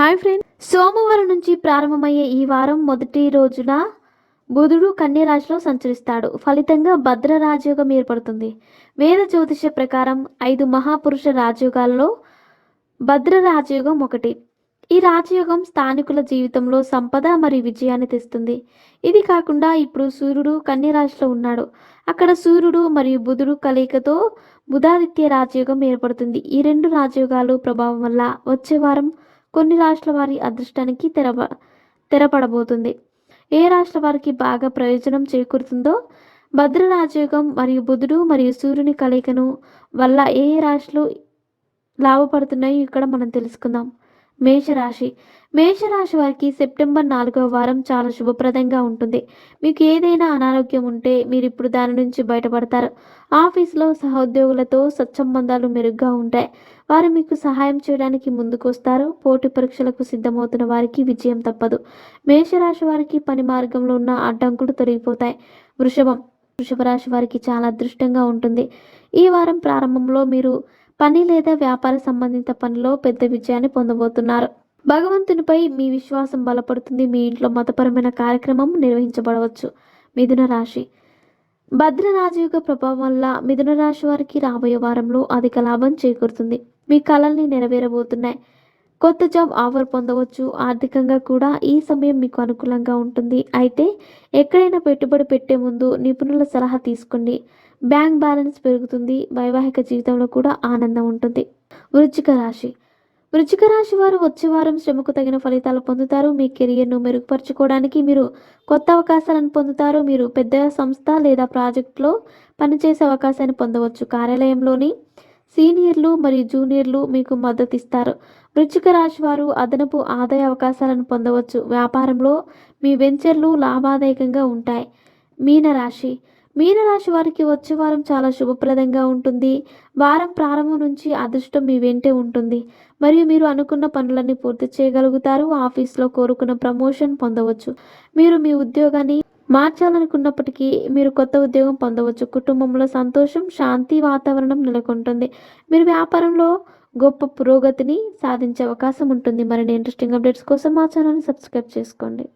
Hi friend. సోమవారం నుంచి ప్రారంభమయ్యే ఈ వారం మొదటి రోజున బుధుడు కన్యరాశిలో సంచరిస్తాడు. ఫలితంగా భద్ర రాజయోగం ఏర్పడుతుంది. వేద జ్యోతిష ప్రకారం ఐదు మహాపురుష రాజయోగాలలో భద్ర రాజయోగం ఒకటి. ఈ రాజయోగం స్థానికుల జీవితంలో సంపద మరియు విజయాన్ని తెస్తుంది. ఇది కాకుండా ఇప్పుడు సూర్యుడు కన్యరాశిలో ఉన్నాడు. అక్కడ సూర్యుడు మరియు బుధుడు కలయికతో బుధాదిత్య రాజయోగం ఏర్పడుతుంది. ఈ రెండు రాజయోగాలు ప్రభావం వల్ల వచ్చే వారం కొన్ని రాష్ట్రాల వారి అదృష్టానికి తెరప తెరపడబోతుంది. ఏ రాష్ట్ర వారికి బాగా ప్రయోజనం చేకూరుతుందో భద్ర రాజయోగం మరియు బుధుడు మరియు సూర్యుని కలయికను వల్ల ఏ ఏ రాశులు లాభపడుతున్నాయో ఇక్కడ మనం తెలుసుకుందాం. మేషరాశి. మేషరాశి వారికి సెప్టెంబర్ నాలుగవ వారం చాలా శుభప్రదంగా ఉంటుంది. మీకు ఏదైనా అనారోగ్యం ఉంటే మీరు ఇప్పుడు దాని నుంచి బయటపడతారు. ఆఫీస్లో సహోద్యోగులతో సత్సంబంధాలు మెరుగ్గా ఉంటాయి. వారు మీకు సహాయం చేయడానికి ముందుకు వస్తారు పోటీ పరీక్షలకు సిద్ధమవుతున్న వారికి విజయం తప్పదు. మేషరాశి వారికి పని మార్గంలో ఉన్న అడ్డంకులు తొలగిపోతాయి. వృషభం. వృషభ రాశి వారికి చాలా అదృష్టంగా ఉంటుంది. ఈ వారం ప్రారంభంలో మీరు పని లేదా వ్యాపార సంబంధిత పనిలో పెద్ద విజయాన్ని పొందబోతున్నారు. భగవంతునిపై మీ విశ్వాసం బలపడుతుంది. మీ ఇంట్లో మతపరమైన కార్యక్రమం నిర్వహించబడవచ్చు. మిథున రాశి. భద్ర రాజయోగ ప్రభావం వల్ల మిథున రాశి వారికి రాబోయే వారంలో అధిక లాభం చేకూరుతుంది. మీ కళల్ని నెరవేరబోతున్నాయి. కొత్త జాబ్ ఆఫర్ పొందవచ్చు. ఆర్థికంగా కూడా ఈ సమయం మీకు అనుకూలంగా ఉంటుంది. అయితే ఎక్కడైనా పెట్టుబడి పెట్టే ముందు నిపుణుల సలహా తీసుకోండి. బ్యాంక్ బ్యాలెన్స్ పెరుగుతుంది. వైవాహిక జీవితంలో కూడా ఆనందం ఉంటుంది. వృచ్చిక రాశి. వృచ్చిక రాశి వారు వచ్చే వారం శ్రమకు తగిన ఫలితాలు పొందుతారు. మీ కెరియర్ను మెరుగుపరచుకోవడానికి మీరు కొత్త అవకాశాలను పొందుతారు. మీరు పెద్ద సంస్థ లేదా ప్రాజెక్టులో పనిచేసే అవకాశాన్ని పొందవచ్చు. కార్యాలయంలోని సీనియర్లు మరియు జూనియర్లు మీకు మద్దతు ఇస్తారు వృచ్చిక రాశి వారు అదనపు ఆదాయ అవకాశాలను పొందవచ్చు. వ్యాపారంలో మీ వెంచర్లు లాభదాయకంగా ఉంటాయి. మీనరాశి మీనరాశి వారికి వచ్చే వారం చాలా శుభప్రదంగా ఉంటుంది. వారం ప్రారంభం నుంచి అదృష్టం మీ వెంటే ఉంటుంది. మరియు మీరు అనుకున్న పనులన్నీ పూర్తి చేయగలుగుతారు. ఆఫీస్లో కోరుకున్న ప్రమోషన్ పొందవచ్చు. మీరు మీ ఉద్యోగాన్ని మార్చాలనుకున్నప్పటికీ మీరు కొత్త ఉద్యోగం పొందవచ్చు. కుటుంబంలో సంతోషం శాంతి వాతావరణం నెలకొంటుంది. మీరు వ్యాపారంలో గొప్ప పురోగతిని సాధించే అవకాశం ఉంటుంది. మరిన్ని ఇంట్రెస్టింగ్ అప్డేట్స్ కోసం మా ఛానల్ని సబ్స్క్రైబ్ చేసుకోండి.